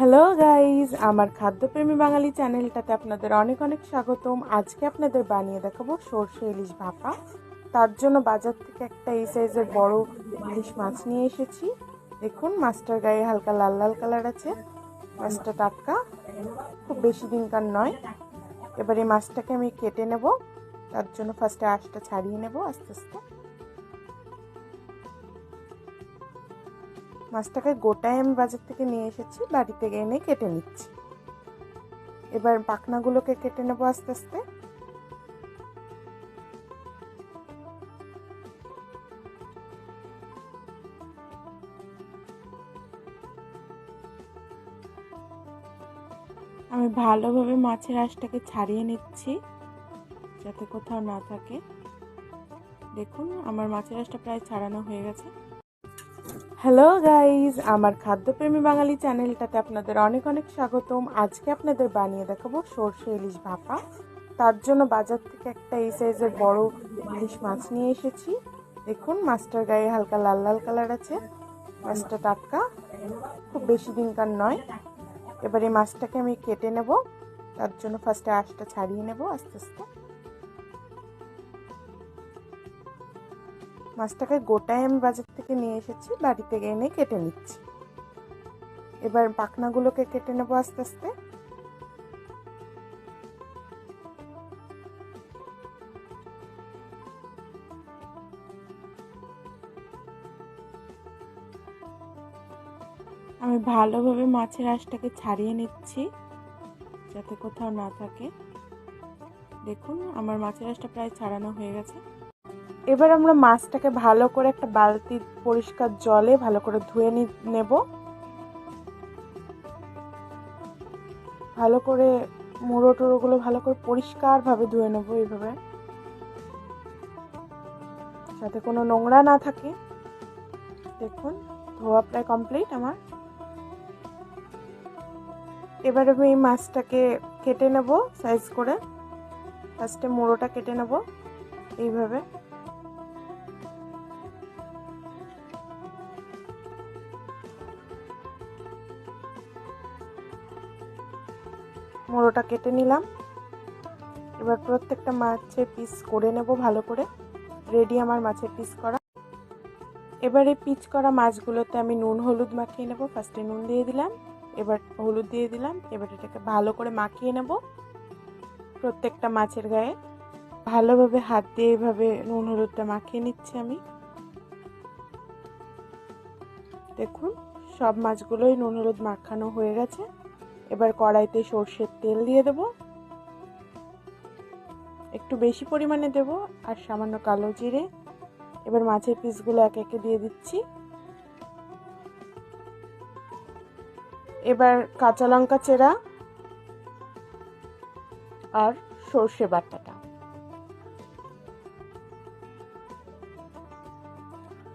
Hello guys আমার খাদ্যপ্রেমী বাঙালি চ্যানেলটাতে আপনাদের অনেক অনেক স্বাগতম। আজকে আপনাদের বানিয়ে দেখাবো সর্ষে ইলিশ ভাপা। তার জন্য বাজার থেকে একটা এই সাইজের বড় ইলিশ মাছ নিয়ে এসেছি। দেখুন, মাছটার গায়ে হালকা লাল লাল কালার আছে। মাছটা টাটকা, খুব বেশি দিনকার নয়। এবার এই মাছটাকে আমি কেটে নেব। তার জন্য ফার্স্টে আঁশটা ছাড়িয়ে নেব আস্তে আস্তে। মাছটাকে গোটায় আমি বাজার থেকে নিয়ে এসেছি, বাড়িতে এনে কেটে নিচ্ছি। এবার পাখনাগুলোকে কেটে নেব আস্তে আস্তে। আমি ভালোভাবে মাছের আঁশটাকে ছাড়িয়ে নিচ্ছি, যাতে কোথাও না থাকে। দেখুন, আমার মাছের আঁশটা প্রায় ছাড়ানো হয়ে গেছে। হ্যালো গাইজ আমার খাদ্যপ্রেমী বাঙালি চ্যানেলটাতে আপনাদের অনেক অনেক স্বাগতম। আজকে আপনাদের বানিয়ে দেখাবো সর্ষে ইলিশ ভাপা। তার জন্য বাজার থেকে একটা এই সাইজের বড় ইলিশ মাছ নিয়ে এসেছি। দেখুন, মাছটার গায়ে হালকা লাল লাল কালার আছে। মাছটা টাটকা। খুব বেশি দিনকার নয়। এবার এই মাছটাকে আমি কেটে নেব। তার জন্য ফার্স্টে আঁশটা ছাড়িয়ে নেব আস্তে আস্তে। মাছটাকে গোটায় আমি বাজার থেকে নিয়ে এসেছি, বাড়িতে এনে কেটে নিচ্ছি। এবার পাখনাগুলোকে কেটে নেব আস্তে আস্তে। আমি ভালোভাবে মাছের আঁশটাকে ছাড়িয়ে নিচ্ছি, যাতে কোথাও না থাকে। দেখুন, আমার মাছের আঁশটা প্রায় ছাড়ানো হয়ে গেছে। এবার আমরা মাছটাকে ভালো করে একটা বালতি পরিষ্কার জলে ভালো করে ধুয়ে নেব। ভালো করে মুড়ো টুড়োগুলো ভালো করে পরিষ্কারভাবে ধুয়ে নেব এইভাবে। যাতে কোনো নোংরা না থাকে। দেখুন, ধোয়া প্রায় কমপ্লিট আমার। এবার আমি এই মাছটাকে কেটে নেব সাইজ করে। ফার্স্টে মুড়োটা কেটে নেব এইভাবে। মোড়োটা কেটে নিলাম। এবার প্রত্যেকটা মাছের পিস করে নেব ভালো করে। রেডি আমার মাছের পিস করা। এবারে পিচ করা মাছগুলোতে আমি নুন, হলুদ মাখিয়ে নেব। ফার্স্টে নুন দিয়ে দিলাম। এবার হলুদ দিয়ে দিলাম। এবার এটাকে ভালো করে মাখিয়ে নেব। প্রত্যেকটা মাছের গায়ে। ভালোভাবে হাত দিয়ে এইভাবে নুন, হলুদটা মাখিয়ে নিচ্ছি আমি। দেখুন, সব মাছগুলোই নুন, হলুদ মাখানো হয়ে গেছে। এবার কড়াইতে সর্ষের তেল দিয়ে দেব। একটু বেশি পরিমাণে দেব আর সামান্য কালো জিরে। এবার মাছের পিসগুলো একে একে দিয়ে দিচ্ছি। এবার কাঁচা লঙ্কা চেরা আর সর্ষে বাটাটা।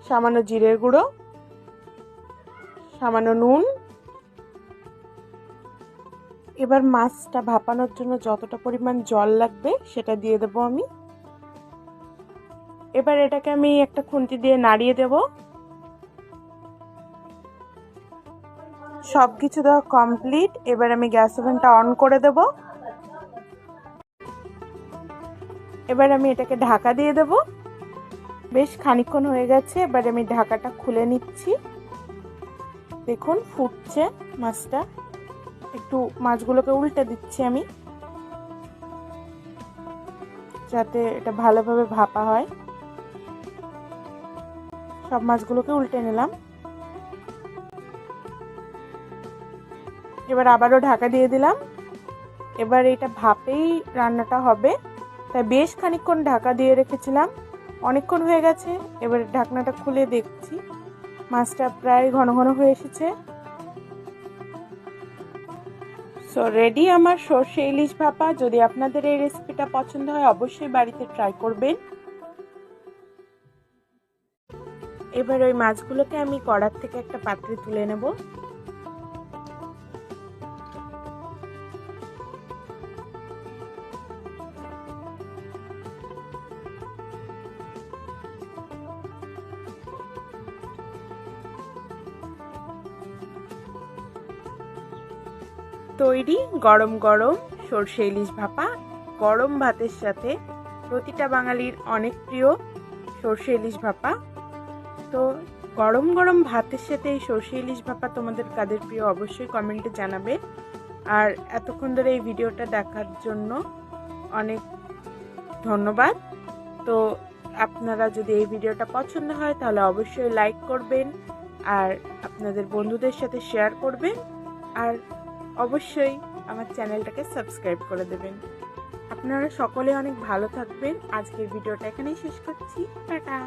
সামান্য জিরের গুঁড়ো, সামান্য নুন এবার মাছটা ভাপানোর জন্য যতটা পরিমাণ জল লাগবে সেটা দিয়ে দেবো আমি। এবার এটাকে আমি একটা খুন্তি দিয়ে নাড়িয়ে দেব। সব কিছু দেওয়া কমপ্লিট এবার আমি গ্যাস ওভেনটা অন করে দেব। এবার আমি এটাকে ঢাকা দিয়ে দেব। বেশ খানিক্ষণ হয়ে গেছে, এবার আমি ঢাকাটা খুলে নিচ্ছি। দেখুন, ফুটছে মাছটা। একটু মাছগুলোকে উল্টে দিচ্ছি আমি। যাতে এটা ভালোভাবে ভাপা হয়। সব মাছগুলোকে উল্টে নিলাম। এবার আবারও ঢাকা দিয়ে দিলাম। এবার এটা ভাপেই রান্নাটা হবে। তাই বেশ খানিক্ষণ ঢাকা দিয়ে রেখেছিলাম। অনেকক্ষণ হয়ে গেছে। এবার ঢাকনাটা খুলে দেখছি। মাছটা প্রায় ঘন ঘন হয়ে এসেছে। সো রেডি আমার সর্ষে ইলিশ ভাপা? যদি আপনাদের এই রেসিপিটা পছন্দ হয়, অবশ্যই বাড়িতে ট্রাই করবেন। এবার ওই মাছগুলোকে আমি কড়ার থেকে একটা পাত্রে তুলে নেব। তৈরি গরম গরম সর্ষে ইলিশ ভাপা, গরম ভাতের সাথে প্রতিটা বাঙালির অনেক প্রিয় সর্ষে ইলিশ ভাপা। তো গরম গরম ভাতের সাথে এই সর্ষে ইলিশ ভাপা তোমাদের কাদের প্রিয় অবশ্যই কমেন্টে জানাবে। আর এতক্ষণ ধরে এই ভিডিওটা দেখার জন্য অনেক ধন্যবাদ। তো আপনারা যদি এই ভিডিওটা পছন্দ হয় তাহলে অবশ্যই লাইক করবেন আর আপনাদের বন্ধুদের সাথে শেয়ার করবেন। আর অবশ্যই আমার চ্যানেলটাকে সাবস্ক্রাইব করে দেবেন। আপনারা সকলে অনেক ভালো থাকবেন। আজকের ভিডিওটা এখানেই শেষ করছি। টাটা।